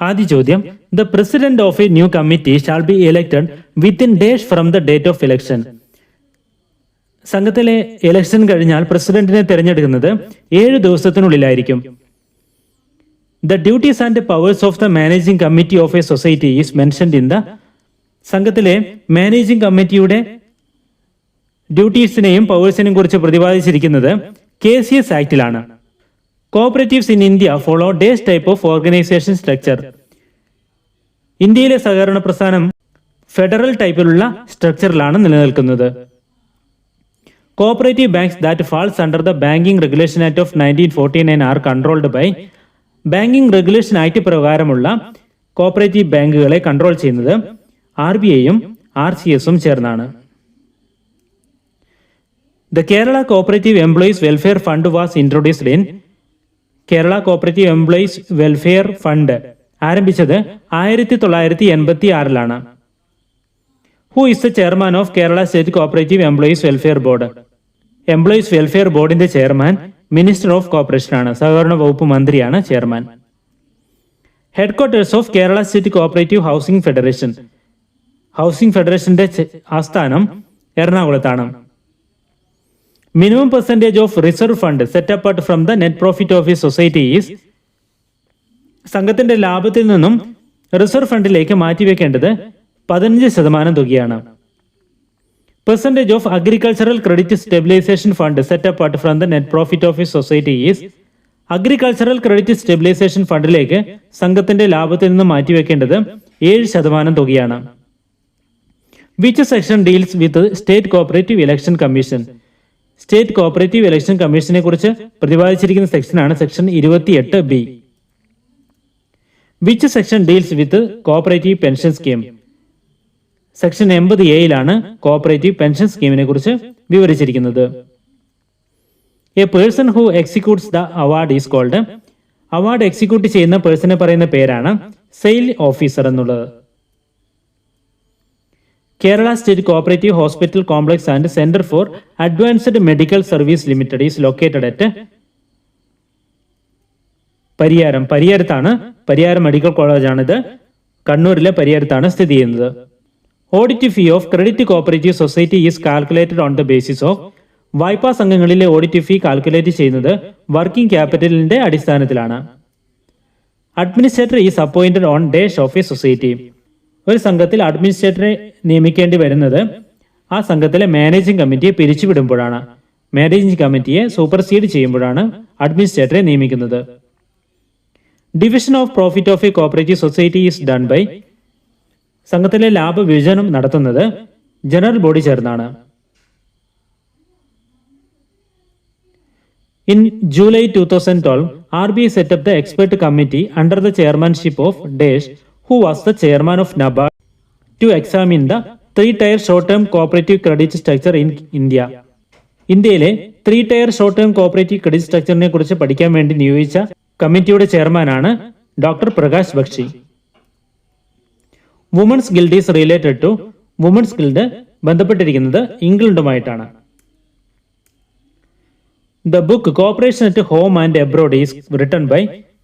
ആദ്യ ചോദ്യം the president of a new committee shall be elected within dash from the date of election സംഘത്തിലെ election കഴിഞ്ഞാൽ പ്രസിഡന്റിനെ തിരഞ്ഞെടുക്കുന്നത് ഏഴ് ദിവസത്തിനുള്ളിലായിരിക്കും. The duties and powers of the managing committee of a society is mentioned in the സംഘത്തിലെ managing കമ്മിറ്റിയുടെ ഡ്യൂട്ടീസിനെയും പവേഴ്സിനെയും കുറിച്ച് പ്രതിപാദിച്ചിരിക്കുന്നത് K C S ആക്ടിലാണ് cooperatives in India follow this type of organisation structure ഇന്ത്യയിലെ സഹകരണ പ്രസ്ഥാനം ഫെഡറൽ ടൈപ്പിലുള്ള സ്ട്രക്ചറിലാണ് നിലനിൽക്കുന്നത്. Cooperative banks that falls under the banking regulation act of nineteen forty nine are controlled by banking regulation act പ്രകാരമുള്ള cooperative ബാങ്കുകളെ control ചെയ്യുന്നത് R B ഐയും ആർ സി എസും ചേർന്നാണ്. The Kerala cooperative employees welfare fund was introduced in Kerala cooperative employees welfare fund ആരംഭിച്ചത് ആയിരത്തി തൊള്ളായിരത്തി എൺപത്തി ആറിലാണ് who is the chairman of Kerala state cooperative employees welfare board employees welfare ബോർഡിന്റെ chairman minister of corporation ആണ്. സഹകരണ വകുപ്പ് മന്ത്രിയാണ് chairman headquarters of Kerala state cooperative housing federation housing ഫെഡറേഷന്റെ ആസ്ഥാനം എറണാകുളത്താണ്. Minimum percentage of reserve fund set apart from the net profit of a is സംഘത്തിന്റെ ലാഭത്തിൽ നിന്നും റിസർവ് ഫണ്ടിലേക്ക് മാറ്റിവെക്കേണ്ടത് പതിനഞ്ച് ശതമാനം തുകയാണ്. Percentage of agricultural credit stabilisation fund set apart from the net profit of society is agricultural credit stabilisation ഫണ്ടിലേക്ക് സംഘത്തിന്റെ ലാഭത്തിൽ നിന്ന് മാറ്റിവെക്കേണ്ടത് ഏഴ് ശതമാനം തുകയാണ്. Which section deals with state cooperative election commission state cooperative election കമ്മീഷനെ കുറിച്ച് പ്രതിപാദിച്ചിരിക്കുന്ന സെക്ഷനാണ് സെക്ഷൻ ഇരുപത്തിയെട്ട് B. Which section deals with cooperative pension scheme section എൺപത് എയിലാണ് കോപ്പറേറ്റീവ് പെൻഷൻ സ്കീമിനെ കുറിച്ച് വിവരിച്ചിരിക്കുന്നത്. A person who executes the award is called award execute ചെയ്യുന്ന പേഴ്സണെ പറയുന്ന പേരാണ് സെയിൽ ഓഫീസർ എന്നുള്ളത്. Kerala state cooperative hospital complex and centre for advanced medical service limited is located at Pariyaram പരിയാരത്താണ് Pariyaram medical കോളേജാണിത് കണ്ണൂരിലെ പരിയാരത്താണ് സ്ഥിതി ചെയ്യുന്നത്. Audit fee of credit cooperative society is calculated on the basis of വായ്പാ സംഘങ്ങളിലെ audit fee calculate ചെയ്യുന്നത് working ക്യാപിറ്റലിന്റെ അടിസ്ഥാനത്തിലാണ്. Administrator is appointed on dash of a society ഒരു സംഘത്തിൽ അഡ്മിനിസ്ട്രേറ്ററെ നിയമിക്കേണ്ടി വരുന്നത് ആ സംഘത്തിലെ മാനേജിംഗ് കമ്മിറ്റിയെ പിരിച്ചുവിടുമ്പോഴാണ്. മാനേജിംഗ് കമ്മിറ്റിയെ സൂപ്പർസീഡ് ചെയ്യുമ്പോഴാണ് അഡ്മിനിസ്ട്രേറ്ററെ നിയമിക്കുന്നത്. Division of profit of a cooperative society is done by സംഘത്തിലെ ലാഭവിഭജനം നടത്തുന്നത് ജനറൽ ബോഡി ചേർന്നാണ്. In July two thousand twelve R B 2012, set up the expert committee under the chairmanship of chairmanship of was the chairman of chairman to examine the three tier short term cooperative credit structure in India. ഇന്ത്യയിലെ three tier short term cooperative credit സ്ട്രക്ചറിനെ കുറിച്ച് പഠിക്കാൻ വേണ്ടി നിയോഗിച്ച കമ്മിറ്റിയുടെ ചെയർമാനാണ് doctor Prakash Bakshi women's guild is related to women's guild ബന്ധപ്പെട്ടിരിക്കുന്നത് ഇംഗ്ലണ്ടുമായിട്ടാണ് the book cooperation at home and abroad is written by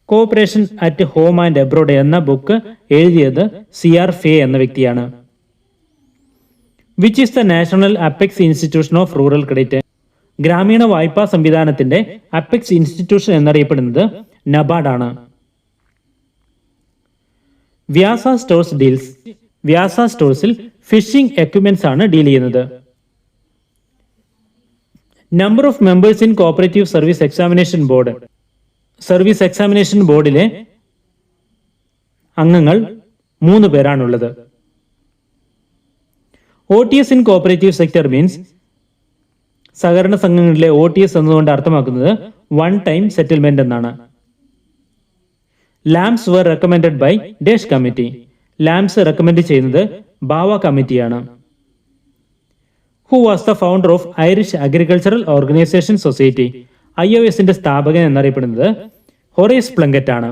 cooperation at home and abroad എന്ന book എഴുതിയത് C R Fay എന്ന വ്യക്തിയാണ്. Which is the national apex institution of rural credit ഗ്രാമീണ വായ്പാ സംവിധാനത്തിന്റെ apex institution എന്നറിയപ്പെടുന്നത് ആണ്. വ്യാസ സ്റ്റോഴ്സ് ഡീൽസ് വ്യാസ സ്റ്റോഴ്സിൽ ഫിഷിംഗ് എക്യുപ്മെന്റ്സ് ആണ് ഡീൽ ചെയ്യുന്നത്. Number of members in cooperative service examination board service examination ബോർഡിലെ അംഗങ്ങൾ മൂന്ന് പേരാണുള്ളത്. O T S in cooperative sector means സഹകരണ സംഘങ്ങളിലെ ഒ ടി എസ് എന്നതുകൊണ്ട് അർത്ഥമാക്കുന്നത് വൺ ടൈം സെറ്റിൽമെന്റ് എന്നാണ്. LAMPS were recommended by dash committee LAMPS recommend ചെയ്യുന്നത് ബാവ കമ്മിറ്റിയാണ് who was the founder of Irish agricultural organisation society I O എസിന്റെ സ്ഥാപകൻ എന്നറിയപ്പെടുന്നത് ഹൊറേസ് പ്ലങ്കറ്റ് ആണ്